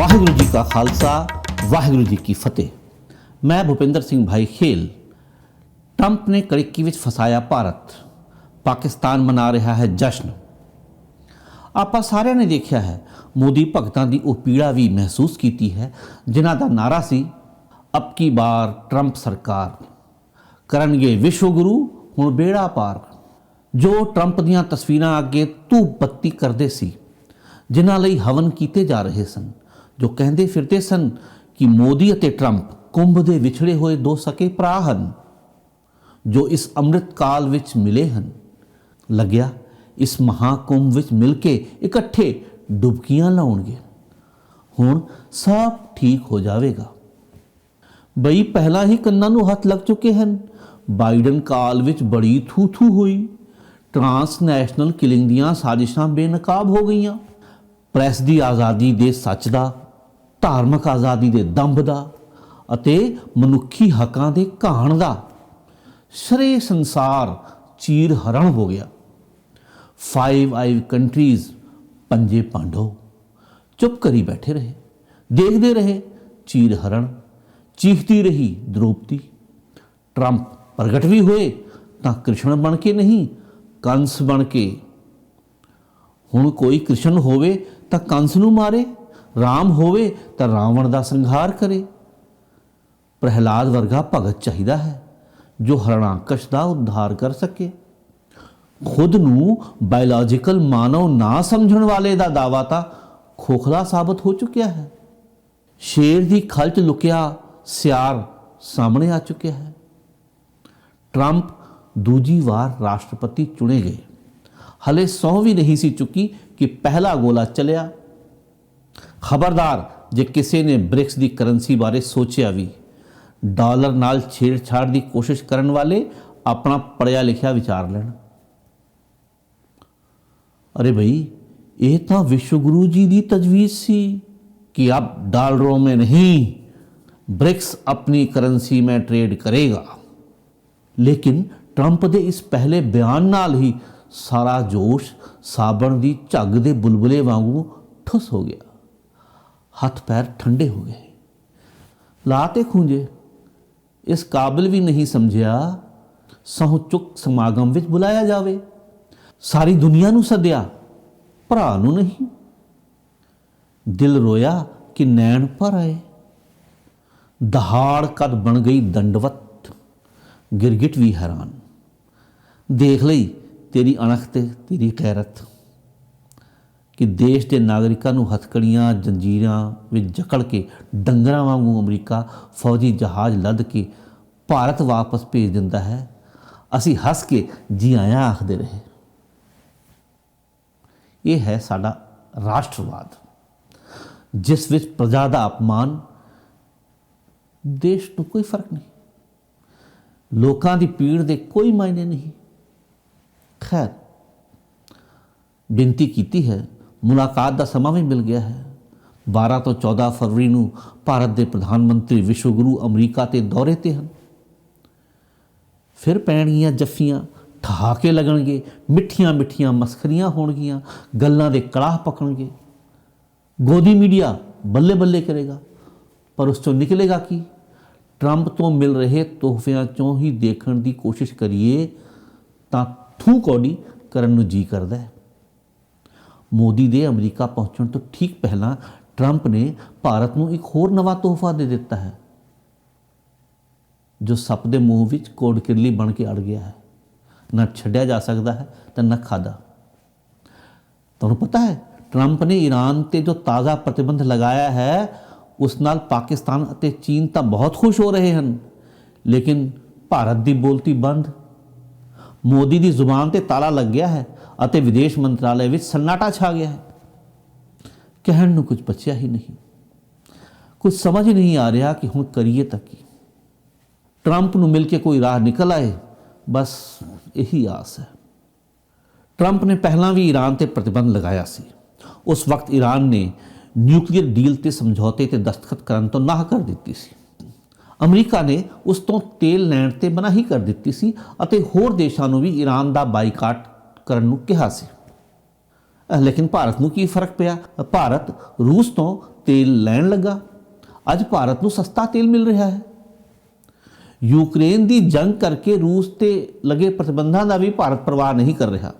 ਵਾਹਿਗੁਰੂ ਜੀ ਕਾ ਖਾਲਸਾ, ਵਾਹਿਗੁਰੂ ਜੀ ਕੀ ਫਤਿਹ। ਮੈਂ ਭੁਪਿੰਦਰ ਸਿੰਘ ਭਾਈ ਖੇਲ। ਟਰੰਪ ਨੇ ਕੜਿੱਕੀ ਵਿੱਚ ਫਸਾਇਆ ਭਾਰਤ। ਪਾਕਿਸਤਾਨ ਮਨਾ ਰਿਹਾ ਹੈ ਜਸ਼ਨ। ਆਪਾਂ ਸਾਰਿਆਂ ਨੇ ਦੇਖਿਆ ਹੈ, ਮੋਦੀ ਭਗਤਾਂ ਦੀ ਉਹ ਪੀੜਾ ਵੀ ਮਹਿਸੂਸ ਕੀਤੀ ਹੈ, ਜਿਨ੍ਹਾਂ ਦਾ ਨਾਰਾ ਸੀ, ਅਬ ਕੀ ਬਾਰ ਟਰੰਪ ਸਰਕਾਰ। ਕਰਨਗੇ ਵਿਸ਼ਵ ਗੁਰੂ, ਹੁਣ ਬੇੜਾ ਪਾਰ। ਜੋ ਟਰੰਪ ਦੀਆਂ ਤਸਵੀਰਾਂ ਅੱਗੇ ਧੂਪ ਬੱਤੀ ਕਰਦੇ ਸੀ, ਜਿਨ੍ਹਾਂ ਲਈ ਹਵਨ ਕੀਤੇ ਜਾ ਰਹੇ ਸਨ ਜੋ ਕਹਿੰਦੇ ਫਿਰਦੇ ਸਨ ਕਿ ਮੋਦੀ ਅਤੇ ਟਰੰਪ ਕੁੰਭ ਦੇ ਵਿਛੜੇ ਹੋਏ ਦੋ ਸਕੇ ਭਰਾ ਹਨ, ਜੋ ਇਸ ਅੰਮ੍ਰਿਤ ਕਾਲ ਵਿੱਚ ਮਿਲੇ ਹਨ, ਲੱਗਿਆ ਇਸ ਮਹਾਕੁੰਭ ਵਿੱਚ ਮਿਲ ਕੇ ਇਕੱਠੇ ਡੁਬਕੀਆਂ ਲਾਉਣਗੇ। ਹੁਣ ਸਭ ਠੀਕ ਹੋ ਜਾਵੇਗਾ। ਬਈ ਪਹਿਲਾਂ ਹੀ ਕੰਨਾਂ ਨੂੰ ਹੱਥ ਲੱਗ ਚੁੱਕੇ ਹਨ। ਬਾਈਡਨ ਕਾਲ ਵਿੱਚ ਬੜੀ ਥੂ ਥੂ ਹੋਈ ਟਰਾਂਸਨੈਸ਼ਨਲ ਕਿਲਿੰਗ ਦੀਆਂ ਸਾਜ਼ਿਸ਼ਾਂ ਬੇਨਕਾਬ ਹੋ ਗਈਆਂ। ਪ੍ਰੈਸ ਦੀ ਆਜ਼ਾਦੀ ਦੇ ਸੱਚ ਦਾ ਧਾਰਮਿਕ ਆਜ਼ਾਦੀ ਦੇ ਦੰਭ ਦਾ ਅਤੇ ਮਨੁੱਖੀ ਹੱਕਾਂ ਦੇ ਘਾਣ ਦਾ ਸਰੇ ਸੰਸਾਰ ਚੀਰ ਹਰਣ ਹੋ ਗਿਆ। ਫਾਈਵ ਆਈਵ ਕੰਟਰੀਜ਼ ਪੰਜੇ ਪਾਂਡੋ ਚੁੱਪ ਕਰੀ ਬੈਠੇ ਰਹੇ, ਦੇਖਦੇ ਰਹੇ ਚੀਰ ਹਰਣ, ਚੀਖਦੀ ਰਹੀ ਦ੍ਰੋਪਦੀ। ਟਰੰਪ ਪ੍ਰਗਟ ਵੀ ਹੋਏ ਤਾਂ ਕ੍ਰਿਸ਼ਨ ਬਣ ਕੇ ਨਹੀਂ, ਕੰਸ ਬਣ ਕੇ। ਹੁਣ ਕੋਈ ਕ੍ਰਿਸ਼ਨ ਹੋਵੇ ਤਾਂ ਕੰਸ ਨੂੰ ਮਾਰੇ। ਰਾਮ ਹੋਵੇ ਤਾਂ ਰਾਵਣ ਦਾ ਸੰਘਾਰ ਕਰੇ। ਪ੍ਰਹਿਲਾਦ ਵਰਗਾ ਭਗਤ ਚਾਹੀਦਾ ਹੈ, ਜੋ ਹਰਣਾਕਸ਼ ਦਾ ਉଦ୍ਧਾਰ ਕਰ ਸਕੇ। ਖੁਦ ਨੂੰ ਬਾਇਓਲੋਜੀਕਲ ਮਾਨਵ ਨਾ ਸਮਝਣ ਵਾਲੇ ਦਾ ਦਾਵਾ ਤਾਂ ਖੋਖਲਾ ਸਾਬਤ ਹੋ ਚੁੱਕਿਆ ਹੈ। ਸ਼ੇਰ ਦੀ ਖਲ 'ਚ ਲੁਕਿਆ ਸਿਆਰ ਸਾਹਮਣੇ ਆ ਚੁੱਕਿਆ ਹੈ। ਟਰੰਪ ਦੂਜੀ ਵਾਰ ਰਾਸ਼ਟਰਪਤੀ ਚੁਣੇ ਗਏ। ਹਲੇ ਸੌ ਵੀ ਨਹੀਂ ਸੀ ਚੁੱਕੀ ਕਿ ਪਹਿਲਾ ਗੋਲਾ ਚਲਿਆ। ਖਬਰਦਾਰ ਜੇ ਕਿਸੇ ਨੇ ਬ੍ਰਿਕਸ ਦੀ ਕਰੰਸੀ ਬਾਰੇ ਸੋਚਿਆ ਵੀ ਡਾਲਰ ਨਾਲ ਛੇੜਛਾੜ ਦੀ ਕੋਸ਼ਿਸ਼ ਕਰਨ ਵਾਲੇ ਆਪਣਾ ਪੜਿਆ ਲਿਖਿਆ ਵਿਚਾਰ ਲੈਣ अरे भाई ये तो विश्व गुरु जी की तजवीज़ सी कि अब डॉलरों में नहीं ब्रिक्स अपनी करेंसी में ट्रेड करेगा ਲੇਕਿਨ ਟਰੰਪ ਦੇ ਇਸ ਪਹਿਲੇ ਬਿਆਨ ਨਾਲ ਹੀ ਸਾਰਾ ਜੋਸ਼ ਸਾਬਣ ਦੀ ਝੱਗ ਦੇ ਬੁਲਬੁਲੇ ਵਾਂਗੂ ਠੁੱਸ ਹੋ ਗਿਆ ਹੱਥ ਪੈਰ ਠੰਡੇ ਹੋ ਗਏ। ਲਾ ਤੇ ਖੂੰਜੇ। ਇਸ ਕਾਬਿਲ ਵੀ ਨਹੀਂ ਸਮਝਿਆ ਸਹੁ ਚੁੱਕ ਸਮਾਗਮ ਵਿੱਚ ਬੁਲਾਇਆ ਜਾਵੇ। ਸਾਰੀ ਦੁਨੀਆ ਨੂੰ ਸੱਦਿਆ, ਭਰਾ ਨੂੰ ਨਹੀਂ। ਦਿਲ ਰੋਇਆ ਕਿ ਨੈਣ ਭਰ ਆਏ। ਦਹਾੜ ਕਦ ਬਣ ਗਈ ਦੰਡਵਤ, ਗਿਰਗਿਟ ਵੀ ਹੈਰਾਨ। ਦੇਖ ਲਈ ਤੇਰੀ ਅਣਖ ਤੇ ਤੇਰੀ ਗੈਰਤ ਕਿ ਦੇਸ਼ ਦੇ ਨਾਗਰਿਕਾਂ ਨੂੰ ਹਥਕੜੀਆਂ, ਜੰਜੀਰਾਂ ਵਿੱਚ ਜਕੜ ਕੇ ਡੰਗਰਾਂ ਵਾਂਗੂ ਅਮਰੀਕਾ ਫੌਜੀ ਜਹਾਜ਼ ਲੱਦ ਕੇ ਭਾਰਤ ਵਾਪਸ ਭੇਜ ਦਿੰਦਾ ਹੈ। ਅਸੀਂ ਹੱਸ ਕੇ ਜੀ ਆਇਆਂ ਆਖਦੇ ਰਹੇ। ਇਹ ਹੈ ਸਾਡਾ ਰਾਸ਼ਟਰਵਾਦ, ਜਿਸ ਵਿੱਚ ਪ੍ਰਜਾ ਦਾ ਅਪਮਾਨ ਦੇਸ਼ ਨੂੰ ਕੋਈ ਫ਼ਰਕ ਨਹੀਂ। ਲੋਕਾਂ ਦੀ ਪੀੜ ਦੇ ਕੋਈ ਮਾਇਨੇ ਨਹੀਂ। ਖੈਰ, ਬੇਨਤੀ ਕੀਤੀ ਹੈ ਮੁਲਾਕਾਤ ਦਾ ਸਮਾਂ ਵੀ ਮਿਲ ਗਿਆ ਹੈ। 12 ਤੋਂ 14 ਫਰਵਰੀ ਨੂੰ ਭਾਰਤ ਦੇ ਪ੍ਰਧਾਨ ਮੰਤਰੀ ਵਿਸ਼ਵ ਗੁਰੂ ਅਮਰੀਕਾ ਤੇ ਦੌਰੇ ਤੇ ਹਨ। ਫਿਰ ਪੈਣਗੀਆਂ ਜੱਫੀਆਂ ਠਹਾਕੇ ਲੱਗਣਗੇ, ਮਿੱਠੀਆਂ ਮਿੱਠੀਆਂ ਮਸਖਰੀਆਂ ਹੋਣਗੀਆਂ, ਗੱਲਾਂ ਦੇ ਕੜਾਹ ਪਕਣਗੇ। ਗੋਦੀ ਮੀਡੀਆ ਬੱਲੇ ਬੱਲੇ ਕਰੇਗਾ, ਪਰ ਉਸ ਤੋਂ ਨਿਕਲੇਗਾ ਕੀ? ਟਰੰਪ ਤੋਂ ਮਿਲ ਰਹੇ ਤੋਹਫਿਆਂ ਚੋਂ ਹੀ ਦੇਖਣ ਦੀ ਕੋਸ਼ਿਸ਼ ਕਰੀਏ ਤਾਂ ਥੂ ਕੌਡੀ ਕਰਨ ਨੂੰ ਜੀ ਕਰਦਾ ਹੈ। ਮੋਦੀ ਦੇ ਅਮਰੀਕਾ ਪਹੁੰਚਣ ਤੋਂ ਠੀਕ ਪਹਿਲਾਂ ਟਰੰਪ ਨੇ ਭਾਰਤ ਨੂੰ ਇੱਕ ਹੋਰ ਨਵਾਂ ਤੋਹਫਾ ਦੇ ਦਿੱਤਾ ਹੈ, ਜੋ ਸੱਪ ਦੇ ਮੂੰਹ ਵਿੱਚ ਕੋੜ ਕਿਰਲੀ ਬਣ ਕੇ ਅੜ ਗਿਆ ਹੈ। ਨਾ ਛੱਡਿਆ ਜਾ ਸਕਦਾ ਹੈ ਤੇ ਨਾ ਖਾਦਾ ਤੁਹਾਨੂੰ ਪਤਾ ਹੈ, ਟਰੰਪ ਨੇ ਈਰਾਨ ਤੇ ਜੋ ਤਾਜ਼ਾ ਪ੍ਰਤੀਬੰਧ ਲਗਾਇਆ ਹੈ, ਉਸ ਨਾਲ ਪਾਕਿਸਤਾਨ ਅਤੇ ਚੀਨ ਤਾਂ ਬਹੁਤ ਖੁਸ਼ ਹੋ ਰਹੇ ਹਨ, ਲੇਕਿਨ ਭਾਰਤ ਦੀ ਬੋਲਤੀ ਬੰਦ ਮੋਦੀ ਦੀ ਜ਼ੁਬਾਨ ਤੇ ਤਾਲਾ ਲੱਗ ਗਿਆ ਹੈ ਅਤੇ ਵਿਦੇਸ਼ ਮੰਤਰਾਲੇ ਵਿੱਚ ਸੰਨਾਟਾ ਛਾ ਗਿਆ ਹੈ। ਕਹਿਣ ਨੂੰ ਕੁਝ ਬਚਿਆ ਹੀ ਨਹੀਂ। ਕੁਝ ਸਮਝ ਨਹੀਂ ਆ ਰਿਹਾ ਕਿ ਹੁਣ ਕਰੀਏ ਤਾਂ ਕੀ। ਟਰੰਪ ਨੂੰ ਮਿਲ ਕੇ ਕੋਈ ਰਾਹ ਨਿਕਲ ਆਏ, ਬਸ ਇਹੀ ਆਸ ਹੈ। ਟਰੰਪ ਨੇ ਪਹਿਲਾਂ ਵੀ ਈਰਾਨ ਤੇ ਪ੍ਰਤੀਬੰਧ ਲਗਾਇਆ ਸੀ। ਉਸ ਵਕਤ ਈਰਾਨ ਨੇ ਨਿਊਕਲੀਅਰ ਡੀਲ ਤੇ ਸਮਝੌਤੇ ਤੇ ਦਸਤਖਤ ਕਰਨ ਤੋਂ ਨਾਹ ਕਰ ਦਿੱਤੀ ਸੀ। ਅਮਰੀਕਾ ਨੇ ਉਸ ਤੋਂ ਤੇਲ ਲੈਣ ਤੇ ਮਨਾਹੀ ਕਰ ਦਿੱਤੀ ਸੀ ਅਤੇ ਹੋਰ ਦੇਸ਼ਾਂ ਨੂੰ ਵੀ ਈਰਾਨ ਦਾ ਬਾਈਕਾਟ ਕਰਨ ਨੂੰ ਕਿਹਾ ਸੀ। ਲੇਕਿਨ ਭਾਰਤ ਨੂੰ ਕੀ ਫ਼ਰਕ ਪਿਆ? ਭਾਰਤ ਰੂਸ ਤੋਂ ਤੇਲ ਲੈਣ ਲੱਗਾ। ਅੱਜ ਭਾਰਤ ਨੂੰ ਸਸਤਾ ਤੇਲ ਮਿਲ ਰਿਹਾ ਹੈ। ਯੂਕਰੇਨ ਦੀ ਜੰਗ ਕਰਕੇ ਰੂਸ ਤੇ ਲਗੇ ਪ੍ਰਤੀਬੰਧਾਂ ਦਾ ਵੀ ਭਾਰਤ ਪਰਵਾਹ ਨਹੀਂ ਕਰ ਰਿਹਾ।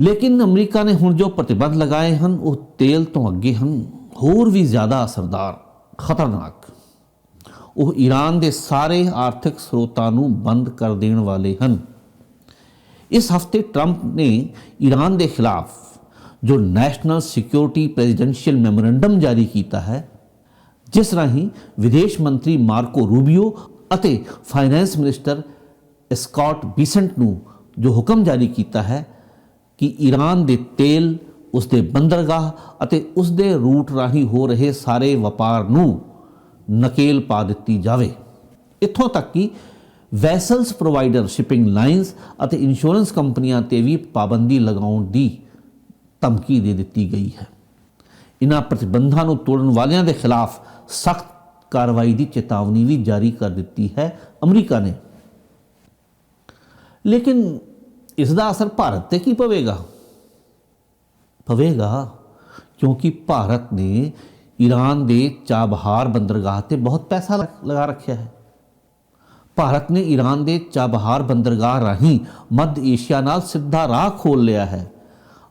ਲੇਕਿਨ ਅਮਰੀਕਾ ਨੇ ਹੁਣ ਜੋ ਪ੍ਰਤੀਬੰਧ ਲਗਾਏ ਹਨ, ਉਹ ਤੇਲ ਤੋਂ ਅੱਗੇ ਹਨ। ਹੋਰ ਵੀ ਜ਼ਿਆਦਾ ਅਸਰਦਾਰ, ਖਤਰਨਾਕ। ਉਹ ਈਰਾਨ ਦੇ ਸਾਰੇ ਆਰਥਿਕ ਸਰੋਤਾਂ ਨੂੰ ਬੰਦ ਕਰ ਦੇਣ ਵਾਲੇ ਹਨ। ਇਸ ਹਫ਼ਤੇ ਟਰੰਪ ਨੇ ਈਰਾਨ ਦੇ ਖਿਲਾਫ ਜੋ ਨੈਸ਼ਨਲ ਸਿਕਿਉਰਿਟੀ ਪ੍ਰੈਜ਼ੀਡੈਂਸ਼ੀਅਲ ਮੈਮੋਰੈਂਡਮ ਜਾਰੀ ਕੀਤਾ ਹੈ, ਜਿਸ ਰਾਹੀਂ ਵਿਦੇਸ਼ ਮੰਤਰੀ ਮਾਰਕੋ ਰੂਬੀਓ ਅਤੇ ਫਾਈਨੈਂਸ ਮਿਨਿਸਟਰ ਸਕਾਟ ਬੀਸੈਂਟ ਨੂੰ ਜੋ ਹੁਕਮ ਜਾਰੀ ਕੀਤਾ ਹੈ ਕਿ ਈਰਾਨ ਦੇ ਤੇਲ ਉਸ ਦੇ ਬੰਦਰਗਾਹ ਅਤੇ ਉਸ ਦੇ ਰੂਟ ਰਾਹੀਂ ਹੋ ਰਹੇ ਸਾਰੇ ਵਪਾਰ ਨੂੰ ਨਕੇਲ ਪਾ ਦਿੱਤੀ ਜਾਵੇ। ਇੱਥੋਂ ਤੱਕ ਕਿ ਵੈਸਲਸ ਪ੍ਰੋਵਾਈਡਰ ਸ਼ਿਪਿੰਗ ਲਾਈਨਸ ਅਤੇ ਇੰਸ਼ੋਰੈਂਸ ਕੰਪਨੀਆਂ ਤੇ ਵੀ ਪਾਬੰਦੀ ਲਗਾਉਣ ਦੀ ਧਮਕੀ ਦੇ ਦਿੱਤੀ ਗਈ ਹੈ। ਇਨ੍ਹਾਂ ਪ੍ਰਤੀਬੰਧਾਂ ਨੂੰ ਤੋੜਨ ਵਾਲਿਆਂ ਦੇ ਖਿਲਾਫ ਸਖਤ ਕਾਰਵਾਈ ਦੀ ਚੇਤਾਵਨੀ ਵੀ ਜਾਰੀ ਕਰ ਦਿੱਤੀ ਹੈ, ਅਮਰੀਕਾ ਨੇ। ਲੇਕਿਨ ਇਸ ਦਾ ਅਸਰ ਭਾਰਤ ਤੇ ਕੀ ਪਵੇਗਾ? ਪਵੇਗਾ ਕਿਉਂਕਿ ਭਾਰਤ ਨੇ ਈਰਾਨ ਦੇ ਚਾਬਹਾਰ ਬੰਦਰਗਾਹ ਤੇ ਬਹੁਤ ਪੈਸਾ ਲਗਾ ਰੱਖਿਆ ਹੈ। ਭਾਰਤ ਨੇ ਈਰਾਨ ਦੇ ਚਾਬਹਾਰ ਬੰਦਰਗਾਹ ਰਾਹੀਂ ਮੱਧ ਏਸ਼ੀਆ ਨਾਲ ਸਿੱਧਾ ਰਾਹ ਖੋਲ ਲਿਆ ਹੈ।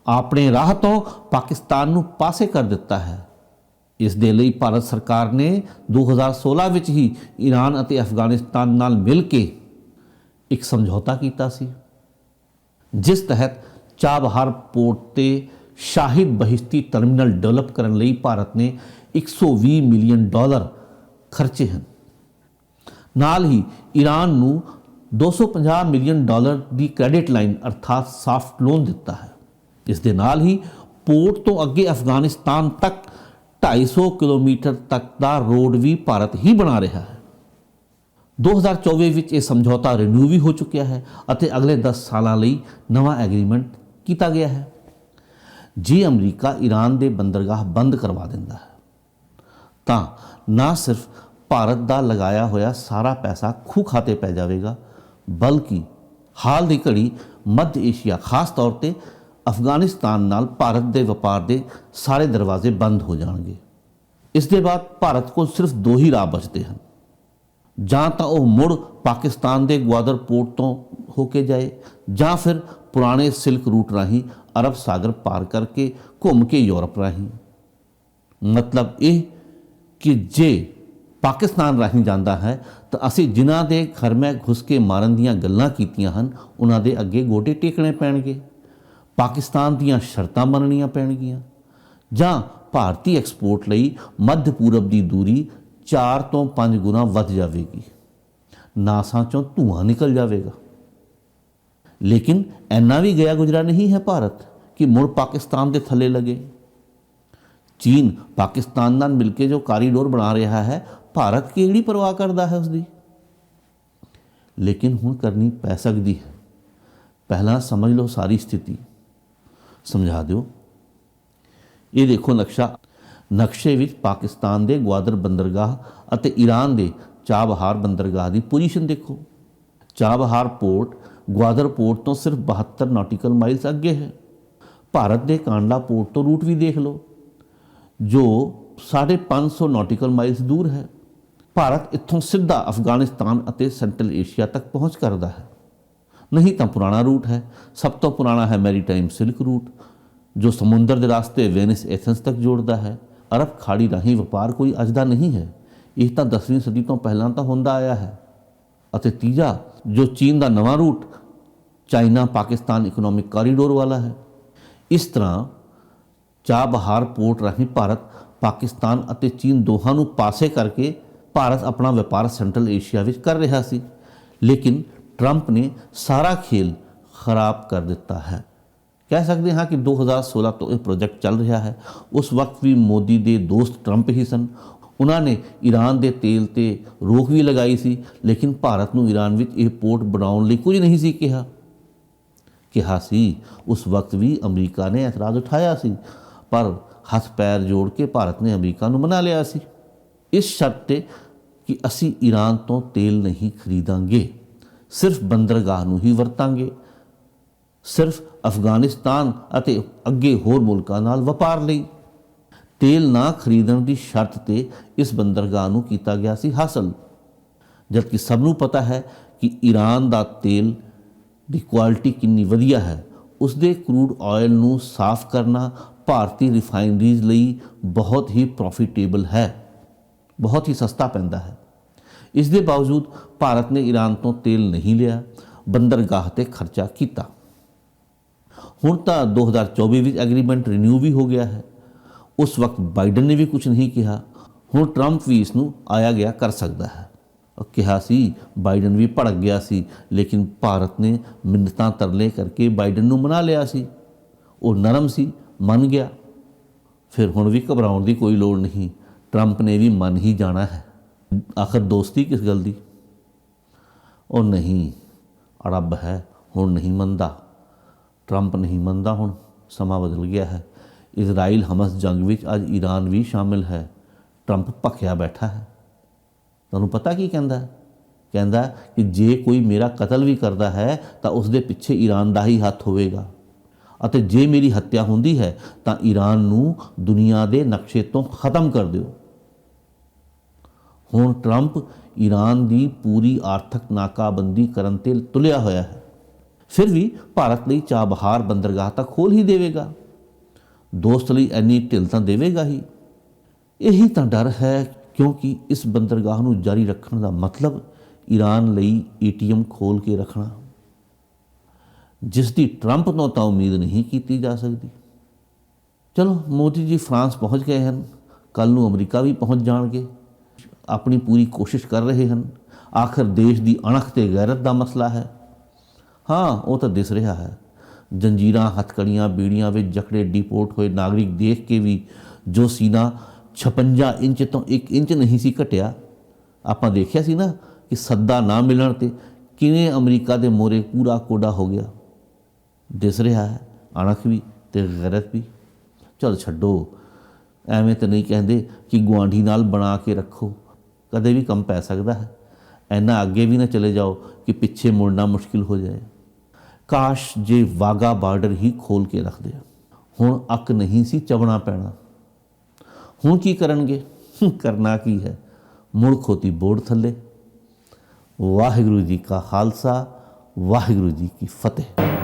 ਆਪਣੇ ਰਾਹ ਤੋਂ ਪਾਕਿਸਤਾਨ ਨੂੰ ਪਾਸੇ ਕਰ ਦਿੱਤਾ ਹੈ। ਇਸ ਦੇ ਲਈ ਭਾਰਤ ਸਰਕਾਰ ਨੇ 2016 ਵਿੱਚ ਹੀ ਈਰਾਨ ਅਤੇ ਅਫਗਾਨਿਸਤਾਨ ਨਾਲ ਮਿਲ ਕੇ ਇੱਕ ਸਮਝੌਤਾ ਕੀਤਾ ਸੀ, ਜਿਸ ਤਹਿਤ ਚਾਬਹਾਰ ਪੋਰਟ ਤੇ ਸ਼ਾਹਿਦ ਬਹਿਸ਼ਤੀ ਟਰਮੀਨਲ ਡਿਵੈਲਪ ਕਰਨ ਲਈ ਭਾਰਤ ਨੇ 120 ਮਿਲੀਅਨ ਡਾਲਰ ਖਰਚੇ ਹਨ। ਨਾਲ ਹੀ ਈਰਾਨ ਨੂੰ 250 ਮਿਲੀਅਨ ਡਾਲਰ ਦੀ ਕ੍ਰੈਡਿਟ ਲਾਈਨ ਅਰਥਾਤ ਸਾਫਟ ਲੋਨ ਦਿੱਤਾ ਹੈ। ਇਸ ਦੇ ਨਾਲ ਹੀ ਪੋਰਟ ਤੋਂ ਅੱਗੇ ਅਫਗਾਨਿਸਤਾਨ ਤੱਕ 250 ਕਿਲੋਮੀਟਰ ਤੱਕ ਦਾ ਰੋਡ ਵੀ ਭਾਰਤ ਹੀ ਬਣਾ ਰਿਹਾ ਹੈ। 2024 ਵਿੱਚ ਇਹ ਸਮਝੌਤਾ ਰੀਨਿਊ ਵੀ ਹੋ ਚੁੱਕਿਆ ਹੈ ਅਤੇ ਅਗਲੇ 10 ਸਾਲਾਂ ਲਈ ਨਵਾਂ ਐਗਰੀਮੈਂਟ ਕੀਤਾ ਗਿਆ ਹੈ। ਜੇ ਅਮਰੀਕਾ ਈਰਾਨ ਦੇ ਬੰਦਰਗਾਹ ਬੰਦ ਕਰਵਾ ਦਿੰਦਾ ਹੈ ਤਾਂ ਨਾ ਸਿਰਫ ਭਾਰਤ ਦਾ ਲਗਾਇਆ ਹੋਇਆ ਸਾਰਾ ਪੈਸਾ ਖੂ ਖਾਤੇ ਪੈ ਜਾਵੇਗਾ, ਬਲਕਿ ਹਾਲ ਦੀ ਘੜੀ ਮੱਧ ਏਸ਼ੀਆ, ਖਾਸ ਤੌਰ ਤੇ ਅਫਗਾਨਿਸਤਾਨ ਨਾਲ ਭਾਰਤ ਦੇ ਵਪਾਰ ਦੇ ਸਾਰੇ ਦਰਵਾਜ਼ੇ ਬੰਦ ਹੋ ਜਾਣਗੇ। ਇਸ ਦੇ ਬਾਅਦ ਭਾਰਤ ਕੋਲ ਸਿਰਫ ਦੋ ਹੀ ਰਾਹ ਬਚਦੇ ਹਨ। ਜਾਂ ਤਾਂ ਉਹ ਮੁੜ ਪਾਕਿਸਤਾਨ ਦੇ ਗਵਾਦਰ ਪੋਰਟ ਤੋਂ ਹੋ ਕੇ ਜਾਏ, ਜਾਂ ਫਿਰ ਪੁਰਾਣੇ ਸਿਲਕ ਰੂਟ ਰਾਹੀਂ ਅਰਬ ਸਾਗਰ ਪਾਰ ਕਰਕੇ ਘੁੰਮ ਕੇ ਯੂਰਪ ਰਾਹੀਂ। ਮਤਲਬ ਇਹ ਕਿ ਜੇ ਪਾਕਿਸਤਾਨ ਰਾਹੀਂ ਜਾਂਦਾ ਹੈ, ਤਾਂ ਅਸੀਂ ਜਿਨ੍ਹਾਂ ਦੇ ਘਰ ਮੈਂ ਘੁਸ ਕੇ ਮਾਰਨ ਦੀਆਂ ਗੱਲਾਂ ਕੀਤੀਆਂ ਹਨ, ਉਹਨਾਂ ਦੇ ਅੱਗੇ ਗੋਡੇ ਟੇਕਣੇ ਪੈਣਗੇ। ਪਾਕਿਸਤਾਨ ਦੀਆਂ ਸ਼ਰਤਾਂ ਮੰਨਣੀਆਂ ਪੈਣਗੀਆਂ। ਜਾਂ ਭਾਰਤੀ ਐਕਸਪੋਰਟ ਲਈ ਮੱਧ ਪੂਰਬ ਦੀ ਦੂਰੀ 4 ਤੋਂ 5 ਗੁਣਾ ਵੱਧ ਜਾਵੇਗੀ। ਨਾਸਾਂ ਚੋਂ ਧੂਆਂ ਨਿਕਲ ਜਾਵੇਗਾ। ਲੇਕਿਨ ਐਨਾ ਵੀ ਗਿਆ ਗੁਜਰਾ ਨਹੀਂ ਹੈ ਭਾਰਤ ਕਿ ਮੁੜ ਪਾਕਿਸਤਾਨ ਦੇ ਥੱਲੇ ਲੱਗੇ। ਚੀਨ ਪਾਕਿਸਤਾਨ ਨਾਲ ਮਿਲ ਕੇ ਜੋ ਕਾਰੀਡੋਰ ਬਣਾ ਰਿਹਾ ਹੈ, ਭਾਰਤ ਕਿਹੜੀ ਪਰਵਾਹ ਕਰਦਾ ਹੈ ਉਸ ਦੀ ਲੇਕਿਨ ਹੁਣ ਕਰਨੀ ਪੈ ਸਕਦੀ ਹੈ। ਪਹਿਲਾਂ ਸਮਝ ਲਓ ਸਾਰੀ ਸਥਿਤੀ। ਸਮਝਾ ਦਿਓ। ਇਹ ਦੇਖੋ ਨਕਸ਼ਾ। ਨਕਸ਼ੇ ਵਿੱਚ ਪਾਕਿਸਤਾਨ ਦੇ ਗਵਾਦਰ ਬੰਦਰਗਾਹ ਅਤੇ ਈਰਾਨ ਦੇ ਚਾਬਹਾਰ ਬੰਦਰਗਾਹ ਦੀ ਪੋਜੀਸ਼ਨ ਦੇਖੋ। ਚਾਬਹਾਰ ਪੋਰਟ ਗਵਾਦਰ ਪੋਰਟ ਤੋਂ ਸਿਰਫ 72 ਨਾਟੀਕਲ ਮਾਈਲਸ ਅੱਗੇ ਹੈ। ਭਾਰਤ ਦੇ ਕਾਂਡਲਾ ਪੋਰਟ ਤੋਂ ਰੂਟ ਵੀ ਦੇਖ ਲਓ। ਜੋ 550 ਨਾਟੀਕਲ ਮਾਈਲਸ ਦੂਰ ਹੈ। ਭਾਰਤ ਇੱਥੋਂ ਸਿੱਧਾ ਅਫਗਾਨਿਸਤਾਨ ਅਤੇ ਸੈਂਟਰਲ ਏਸ਼ੀਆ ਤੱਕ ਪਹੁੰਚ ਕਰਦਾ ਹੈ। ਨਹੀਂ ਤਾਂ ਪੁਰਾਣਾ ਰੂਟ ਹੈ। ਸਭ ਤੋਂ ਪੁਰਾਣਾ ਹੈ ਮੈਰੀਟਾਈਮ ਸਿਲਕ ਰੂਟ, ਜੋ ਸਮੁੰਦਰ ਦੇ ਰਸਤੇ ਵੈਨਿਸ ਐਥਨਸ ਤੱਕ ਜੋੜਦਾ ਹੈ। ਅਰਬ ਖਾੜੀ ਰਾਹੀਂ ਵਪਾਰ ਕੋਈ ਅੱਜ ਦਾ ਨਹੀਂ ਹੈ। ਇਹ ਤਾਂ 10ਵੀਂ ਸਦੀ ਤੋਂ ਪਹਿਲਾਂ ਤਾਂ ਹੁੰਦਾ ਆਇਆ ਹੈ। ਅਤੇ ਤੀਜਾ, ਜੋ ਚੀਨ ਦਾ ਨਵਾਂ route China Pakistan economic corridor ਵਾਲਾ ਹੈ। ਇਸ ਤਰ੍ਹਾਂ ਚਾਬਹਾਰ ਪੋਰਟ ਰਾਹੀਂ ਭਾਰਤ, ਪਾਕਿਸਤਾਨ ਅਤੇ ਚੀਨ ਦੋਹਾਂ ਨੂੰ ਪਾਸੇ ਕਰਕੇ ਭਾਰਤ ਆਪਣਾ ਵਪਾਰ ਸੈਂਟਰਲ ਏਸ਼ੀਆ ਵਿੱਚ ਕਰ ਰਿਹਾ ਸੀ। ਲੇਕਿਨ ਟਰੰਪ ਨੇ ਸਾਰਾ ਖੇਲ ਖਰਾਬ ਕਰ ਦਿੱਤਾ ਹੈ। ਕਹਿ ਸਕਦੇ ਹਾਂ ਕਿ 2016 ਤੋਂ ਇਹ ਪ੍ਰੋਜੈਕਟ ਚੱਲ ਰਿਹਾ ਹੈ। ਉਸ ਵਕਤ ਵੀ ਮੋਦੀ ਦੇ ਦੋਸਤ ਟਰੰਪ ਹੀ ਸਨ। ਉਹਨਾਂ ਨੇ ਈਰਾਨ ਦੇ ਤੇਲ ਤੇ ਰੋਕ ਵੀ ਲਗਾਈ ਸੀ, ਲੇਕਿਨ ਭਾਰਤ ਨੂੰ ਈਰਾਨ ਵਿੱਚ ਇਹ ਪੋਰਟ ਬਣਾਉਣ ਲਈ ਕੁਝ ਨਹੀਂ ਸੀ ਕਿਹਾ। ਕਿਹਾ ਸੀ, ਉਸ ਵਕਤ ਵੀ ਅਮਰੀਕਾ ਨੇ ਇਤਰਾਜ਼ ਉਠਾਇਆ ਸੀ। ਪਰ ਹੱਥ ਪੈਰ ਜੋੜ ਕੇ ਭਾਰਤ ਨੇ ਅਮਰੀਕਾ ਨੂੰ ਮਨਾ ਲਿਆ ਸੀ। ਇਸ ਸ਼ਰਤ ਤੇ ਕਿ ਅਸੀਂ ਈਰਾਨ ਤੋਂ ਤੇਲ ਨਹੀਂ ਖਰੀਦਾਂਗੇ, ਸਿਰਫ ਬੰਦਰਗਾਹ ਨੂੰ ਹੀ ਵਰਤਾਂਗੇ, ਸਿਰਫ ਅਫਗਾਨਿਸਤਾਨ ਅਤੇ ਅੱਗੇ ਹੋਰ ਮੁਲਕਾਂ ਨਾਲ ਵਪਾਰ ਲਈ। ਤੇਲ ਨਾ ਖਰੀਦਣ ਦੀ ਸ਼ਰਤ ਤੇ ਇਸ ਬੰਦਰਗਾਹ ਨੂੰ ਕੀਤਾ ਗਿਆ ਸੀ ਹਾਸਲ। ਜਦਕਿ ਸਭ ਨੂੰ ਪਤਾ ਹੈ ਕਿ ਈਰਾਨ ਦਾ ਤੇਲ ਦੀ ਕੁਆਲਿਟੀ ਕਿੰਨੀ ਵਧੀਆ ਹੈ ਉਸ ਦੇ ਕਰੂਡ ਆਇਲ ਨੂੰ ਸਾਫ਼ ਕਰਨਾ ਭਾਰਤੀ ਰਿਫਾਈਨਰੀਜ਼ ਲਈ ਬਹੁਤ ਹੀ ਪ੍ਰੋਫਿਟੇਬਲ ਹੈ। ਬਹੁਤ ਹੀ ਸਸਤਾ ਪੈਂਦਾ ਹੈ। ਇਸ ਦੇ ਬਾਵਜੂਦ ਭਾਰਤ ਨੇ ਈਰਾਨ ਤੋਂ ਤੇਲ ਨਹੀਂ ਲਿਆ, ਬੰਦਰਗਾਹ ਤੇ ਖਰਚਾ ਕੀਤਾ। ਹੁਣ ਤਾਂ 2024 ਵਿੱਚ ਐਗਰੀਮੈਂਟ ਰੀਨਿਊ ਵੀ ਹੋ ਗਿਆ ਹੈ। ਉਸ ਵਕਤ ਬਾਈਡਨ ਨੇ ਵੀ ਕੁਝ ਨਹੀਂ ਕਿਹਾ। ਹੁਣ ਟਰੰਪ ਵੀ ਇਸ ਨੂੰ ਆਇਆ ਗਿਆ ਕਰ ਸਕਦਾ ਹੈ। ਕਿਹਾ ਸੀ, ਬਾਈਡਨ ਵੀ ਭੜਕ ਗਿਆ ਸੀ, ਲੇਕਿਨ ਭਾਰਤ ਨੇ ਮਿੰਨਤਾਂ ਤਰਲੇ ਕਰਕੇ ਬਾਈਡਨ ਨੂੰ ਮਨਾ ਲਿਆ ਸੀ। ਉਹ ਨਰਮ ਸੀ। ਮੰਨ ਗਿਆ। ਫਿਰ ਹੁਣ ਵੀ ਘਬਰਾਉਣ ਦੀ ਕੋਈ ਲੋੜ ਨਹੀਂ। ਟਰੰਪ ਨੇ ਵੀ ਮੰਨ ਹੀ ਜਾਣਾ ਹੈ। ਆਖਰ ਦੋਸਤੀ ਕਿਸ ਗੱਲ ਦੀ? ਉਹ ਨਹੀਂ, ਰੱਬ ਹੈ, ਹੁਣ ਨਹੀਂ ਮੰਨਦਾ। ਟਰੰਪ ਨਹੀਂ ਮੰਨਦਾ ਹੁਣ, ਸਮਾਂ ਬਦਲ ਗਿਆ ਹੈ। ਇਜ਼ਰਾਈਲ, ਹਮਸ ਜੰਗ ਵਿੱਚ ਅੱਜ ਈਰਾਨ ਵੀ ਸ਼ਾਮਿਲ ਹੈ। ਟਰੰਪ ਭਖਿਆ ਬੈਠਾ ਹੈ। ਤੁਹਾਨੂੰ ਪਤਾ ਕੀ ਕਹਿੰਦਾ? ਕਹਿੰਦਾ ਕਿ ਜੇ ਕੋਈ ਮੇਰਾ ਕਤਲ ਵੀ ਕਰਦਾ ਹੈ, ਤਾਂ ਉਸ ਦੇ ਪਿੱਛੇ ਈਰਾਨ ਦਾ ਹੀ ਹੱਥ ਹੋਵੇਗਾ। ਅਤੇ ਜੇ ਮੇਰੀ ਹੱਤਿਆ ਹੁੰਦੀ ਹੈ, ਤਾਂ ਈਰਾਨ ਨੂੰ ਦੁਨੀਆ ਦੇ ਨਕਸ਼ੇ ਤੋਂ ਖਤਮ ਕਰ ਦਿਓ। ਹੁਣ ਟਰੰਪ ਈਰਾਨ ਦੀ ਪੂਰੀ ਆਰਥਿਕ ਨਾਕਾਬੰਦੀ ਕਰਨ ਤੇ ਤੁਲਿਆ ਹੋਇਆ ਹੈ। ਫਿਰ ਵੀ ਭਾਰਤ ਲਈ ਚਾਬਹਾਰ ਬੰਦਰਗਾਹ ਤਾਂ ਖੋਲ ਹੀ ਦੇਵੇਗਾ। ਦੋਸਤ ਲਈ ਐਨੀ ਢਿੱਲ ਤਾਂ ਦੇਵੇਗਾ ਹੀ। ਇਹੀ ਤਾਂ ਡਰ ਹੈ, ਕਿਉਂਕਿ ਇਸ ਬੰਦਰਗਾਹ ਨੂੰ ਜਾਰੀ ਰੱਖਣ ਦਾ ਮਤਲਬ ਈਰਾਨ ਲਈ ਏਟੀਐਮ ਖੋਲ ਕੇ ਰੱਖਣਾ। ਜਿਸ ਦੀ ਟਰੰਪ ਤੋਂ ਤਾਂ ਉਮੀਦ ਨਹੀਂ ਕੀਤੀ ਜਾ ਸਕਦੀ। ਚਲੋ, ਮੋਦੀ ਜੀ ਫਰਾਂਸ ਪਹੁੰਚ ਗਏ ਹਨ। ਕੱਲ ਨੂੰ ਅਮਰੀਕਾ ਵੀ ਪਹੁੰਚ ਜਾਣਗੇ। ਆਪਣੀ ਪੂਰੀ ਕੋਸ਼ਿਸ਼ ਕਰ ਰਹੇ ਹਨ। ਆਖਰ ਦੇਸ਼ ਦੀ ਅਣਖ ਤੇ ਗੈਰਤ ਦਾ ਮਸਲਾ ਹੈ। ਹਾਂ, ਉਹ ਤਾਂ ਦਿਸ ਰਿਹਾ ਹੈ। ਜੰਜੀਰਾਂ, ਹੱਥਕੜੀਆਂ, ਬੀੜੀਆਂ ਵਿੱਚ ਜਕੜੇ ਡਿਪੋਰਟ ਹੋਏ ਨਾਗਰਿਕ ਦੇਖ ਕੇ ਵੀ ਜੋ ਸੀਨਾ 56 ਇੰਚ ਤੋਂ 1 ਇੰਚ ਨਹੀਂ ਸੀ ਘਟਿਆ। ਆਪਾਂ ਦੇਖਿਆ ਸੀ ਨਾ ਕਿ ਸੱਦਾ ਨਾ ਮਿਲਣ ਤੇ ਕਿਵੇਂ ਅਮਰੀਕਾ ਦੇ ਮੋਰੇ ਪੂਰਾ ਕੋਡਾ ਹੋ ਗਿਆ। ਦਿਸ ਰਿਹਾ ਹੈ, ਅਣਖ ਵੀ ਤੇ ਗੈਰਤ ਵੀ। ਚਲ ਛੱਡੋ, ਐਵੇਂ ਤਾਂ ਨਹੀਂ ਕਹਿੰਦੇ ਕਿ ਗੁਆਂਢੀ ਨਾਲ ਬਣਾ ਕੇ ਰੱਖੋ, ਕਦੇ ਵੀ ਕੰਮ ਪੈ ਸਕਦਾ ਹੈ। ਐਨਾ ਅੱਗੇ ਵੀ ਨਾ ਚਲੇ ਜਾਓ ਕਿ ਪਿੱਛੇ ਮੁੜਨਾ ਮੁਸ਼ਕਿਲ ਹੋ ਜਾਏ। ਕਾਸ਼ ਜੇ ਵਾਗਾ ਬਾਰਡਰ ਹੀ ਖੋਲ ਕੇ ਰੱਖਦੇ ਹੁਣ ਅੱਕ ਨਹੀਂ ਸੀ ਚਬਣਾ ਪੈਣਾ। ਹੁਣ ਕੀ ਕਰਨਗੇ? ਕਰਨਾ ਕੀ ਹੈ? ਮੁੜ ਖੋਤੀ ਬੋਰਡ ਥੱਲੇ। ਵਾਹਿਗੁਰੂ ਜੀ ਕਾ ਖਾਲਸਾ, ਵਾਹਿਗੁਰੂ ਜੀ ਕੀ ਫਤਿਹ।